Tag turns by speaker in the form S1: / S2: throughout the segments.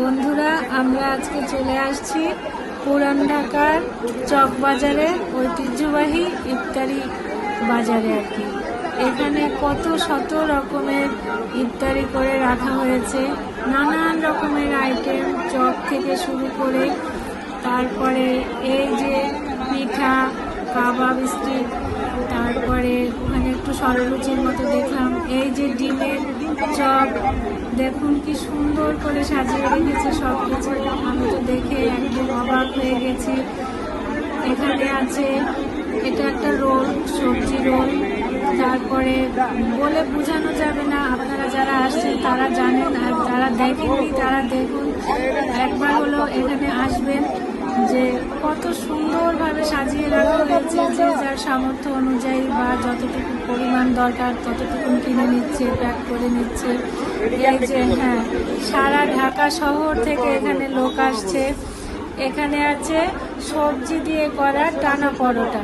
S1: বন্ধুরা, আমরা আজকে চলে আসছি পুরান ঢাকার চক বাজারে ঐতিহ্যবাহী ইফতারি বাজারে আর কি। এখানে কত শত রকমের ইফতারি করে রাখা হয়েছে, নানান রকমের আইটেম চপ থেকে শুরু করে তারপরে এই যে পিঠা, কাবাব স্টিক তারপরে সরলুচির মতো দেখলাম। এই যে ডিমের চপ, দেখুন কি সুন্দর করে সাজিয়ে রেখেছে সব কিছু আমি তো দেখে একদম অবাক হয়ে গেছি। এখানে আছে, এটা একটা রোল, সবজি রোল। তারপরে বলে বোঝানো যাবে না, আপনারা যারা আসছেন তারা জানেন আর যারা দেখেননি তারা দেখুন। একবার হলো এখানে আসবেন যে কত সুন্দরভাবে সাজিয়ে রাখা হয়েছে যে যার সামর্থ্য অনুযায়ী বা যতটুকু পরিমাণ দরকার ততটুকু কিনে নিচ্ছে প্যাক করে নিচ্ছে। এই যে হ্যাঁ সারা ঢাকা শহর থেকে এখানে লোক আসছে। এখানে আছে সবজি দিয়ে করা টানা পরোটা।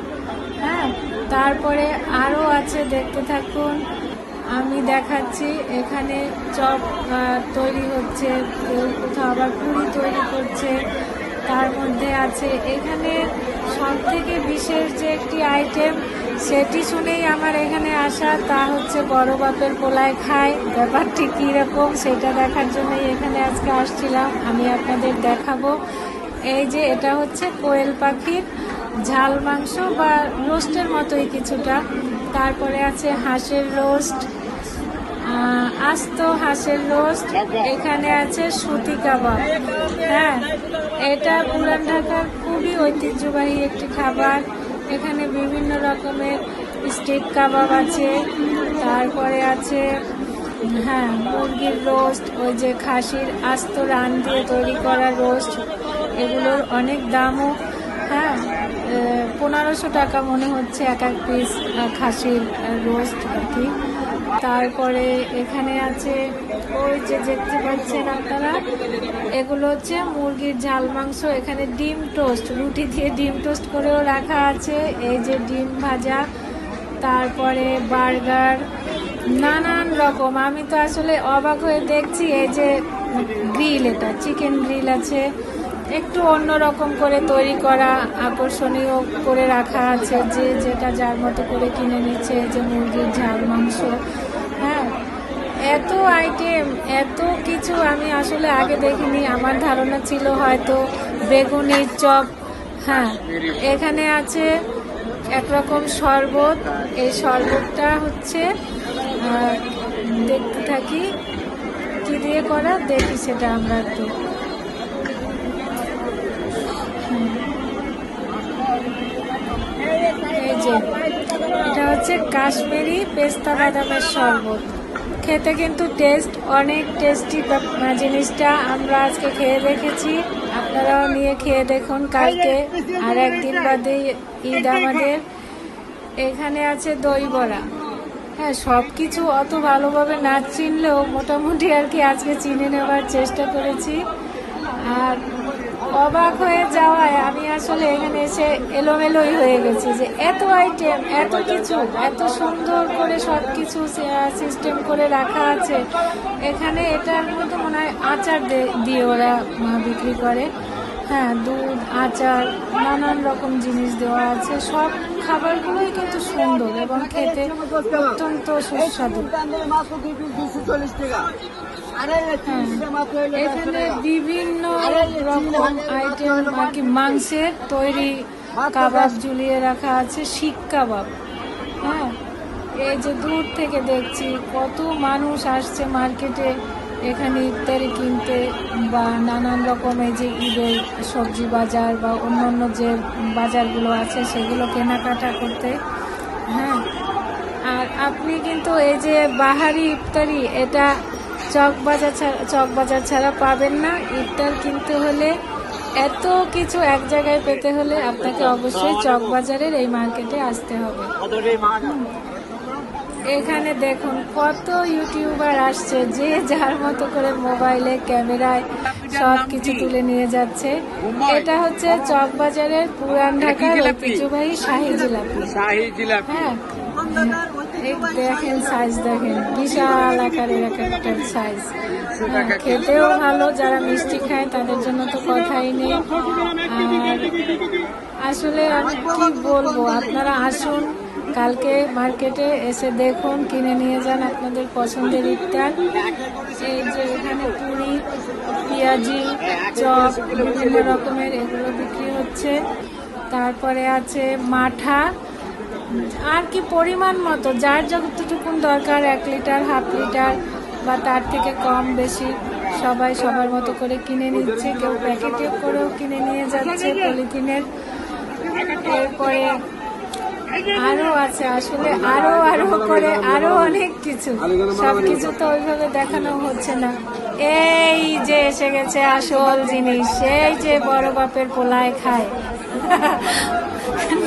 S1: হ্যাঁ তারপরে আরও আছে, দেখতে থাকুন, আমি দেখাচ্ছি, এখানে চপ তৈরি হচ্ছে, কেউ কোথাও আবার পুরি তৈরি করছে। তার মধ্যে আছে। এখানে সব থেকে বিশেষ যে একটি আইটেম সেটি শুনেই আমার এখানে আসা, তা হচ্ছে বড় বাপের পোলায় খায়। ব্যাপারটি কীরকম সেটা দেখার জন্যই এখানে আজকে আসছিলাম। আমি আপনাদের দেখাবো। এই যে এটা হচ্ছে কোয়েল পাখির ঝাল মাংস বা রোস্টের মতোই কিছুটা। তারপরে আছে হাঁসের রোস্ট আস্ত হাঁসের রোস্ট। এখানে আছে সুতি কাবাব। হ্যাঁ এটা পুরান ঢাকার খুবই ঐতিহ্যবাহী একটি খাবার। এখানে বিভিন্ন রকমের স্টিক কাবাব আছে। তারপরে আছে হ্যাঁ মুরগির রোস্ট, ওই যে খাসির আস্ত রান দিয়ে তৈরি করা রোস্ট। এগুলোর অনেক দামও। হ্যাঁ পনেরোশো টাকা মনে হচ্ছে এক এক পিস খাসির রোস্ট আর কি। তারপরে এখানে আছে ওই যে দেখতে পাচ্ছেন আপনারা, এগুলো হচ্ছে মুরগির ঝাল মাংস। এখানে ডিম টোস্ট, রুটি দিয়ে ডিম টোস্ট করেও রাখা আছে। এই যে ডিম ভাজা, তারপরে বার্গার, নানান রকম। আমি তো আসলে অবাক হয়ে দেখছি এই যে গ্রিল এটা, চিকেন গ্রিল আছে। একটু অন্য রকম করে তৈরি করা, আকর্ষণীয় করে রাখা আছে। যে যেটা যার মতো করে কিনে নিচ্ছে যে মুরগির ঝাল মাংস। এত আইটেম এত কিছু আমি আসলে আগে দেখিনি। আমার ধারণা ছিল হয়তো বেগুনির চপ হ্যাঁ এখানে আছে একরকম শরবত। এই শরবতটা হচ্ছে দেখতে থাকি, কি দিয়ে করা? দেখি সেটা আমরা একটু। এই যে, এটা হচ্ছে কাশ্মীরি পেস্তা বাদামের শরবত। খেতে কিন্তু টেস্ট অনেক টেস্টি জিনিসটা আমরা আজকে খেয়ে দেখেছি। আপনারাও নিয়ে খেয়ে দেখুন কালকে। আর একদিন বাদে ঈদ আমাদের। এখানে আছে দই বড়া। হ্যাঁ সব কিছু অত ভালোভাবে না চিনলেও মোটামুটি আর কি আজকে চিনে নেওয়ার চেষ্টা করেছি। আর অবাক হয়ে যাওয়ায় আমি আসলে এখানে এসে এলোমেলোই হয়ে গেছি যে এত আইটেম এত কিছু, এত সুন্দর করে সব কিছু সিস্টেম করে রাখা আছে। এখানে এটার মতো মনে হয় আচার দিয়ে ওরা বিক্রি করে। হ্যাঁ দুধ, আচার, নানান রকম জিনিস দেওয়া আছে। সব খাবারগুলোই কিন্তু সুন্দর এবং খেতে অত্যন্ত সুস্বাদু। এখানে বিভিন্ন রকম আইটেম আর কি মাংসের তৈরি কাবাব ঝুলিয়ে রাখা আছে শিক কাবাব। হ্যাঁ এই যে দূর থেকে দেখছি, কত মানুষ আসছে মার্কেটে এখানে ইফতারি কিনতে বা নানান রকম এই যে ঈদের সবজি বাজার বা অন্যান্য যে বাজারগুলো আছে, সেগুলো কেনাকাটা করতে। হ্যাঁ আর আপনি কিন্তু এই যে বাহারি ইফতারি, এটা চক বাজার ছাড়া চক বাজার ছাড়া পাবেন না। ইফতার কিনতে হলে এত কিছু এক জায়গায় পেতে হলে আপনাকে অবশ্যই চক বাজারের এই মার্কেটে আসতে হবে। এখানে দেখুন কত ইউটিউবার আসছে যে যার মতো করে মোবাইলে ক্যামেরায় সব কিছু তুলে নিয়ে যাচ্ছে। এটা হচ্ছে চক বাজারের পুরান ঢাকার ঐতিহ্যবাহী শাহী জিলাপি। হ্যাঁ। দেখেন সাইজ দেখেন, বিশাল আকারের এক একটা সাইজ খেতেও ভালো, যারা মিষ্টি খায়, তাদের জন্য তো কথাই নেই। আর আসলে আমি কি বলব, আপনারা আসুন, কালকে মার্কেটে এসে দেখুন, কিনে নিয়ে যান আপনাদের পছন্দের ইফতার। এই যে এখানে পুরি, পেঁয়াজি, চপ, বিভিন্ন রকমের এগুলো বিক্রি হচ্ছে। তারপরে আছে মাঠা। আর কি পরিমাণ মতো? যার যতটুকুন দরকার, এক লিটার, হাফ লিটার বা তার থেকে কম বেশি সবাই সবার মতো করে কিনে নিচ্ছে। কেউ প্যাকেটে করেও কিনে নিয়ে যাচ্ছে পলিথিনের। এরপরে আরও আছে আসলে, আরও আরও করে, আরও অনেক কিছু। সব কিছু তো ওইভাবে দেখানো হচ্ছে না। এই যে এসে গেছে আসল জিনিস সেই যে বড় বাপের পোলায় খায়।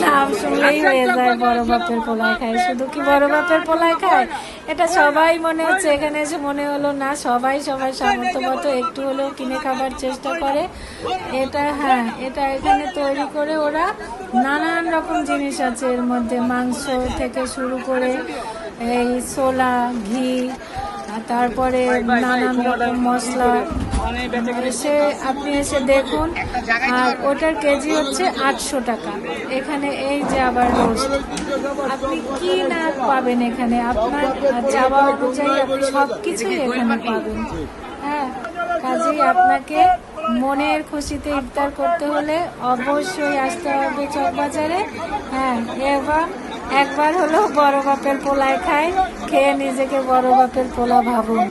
S1: নাম শুনলেই হয়ে যায়, বড় বাপের পোলায় খায়, শুধু কি বড় বাপের পোলায় খায়? এটা সবাই মনে হচ্ছে, এখানে এসে মনে হলো না, সবাই সবাই সামর্থ্য মতো একটু হলেও কিনে খাবার চেষ্টা করে। এটা হ্যাঁ এটা এখানে তৈরি করে ওরা নানান রকম জিনিস আছে এর মধ্যে, মাংস থেকে শুরু করে এই ছোলা, ঘি তারপরে নানান রকম মশলা। এসে আপনি এসে দেখুন আর ওটার কেজি হচ্ছে আটশো টাকা। এখানে এই যে আবার আপনি কি না পাবেন এখানে? আপনার চাওয়া অনুযায়ী আপনি সব কিছুই এখানে পাবেন। হ্যাঁ কাজেই আপনাকে মনের খুশিতে ইফতার করতে হলে অবশ্যই আসতে হবে চকবাজারে। হ্যাঁ এবং একবার হলো বড় বাপের পোলায় খায়, খেয়ে নিজেকে বড় বাপের পোলা ভাবুন।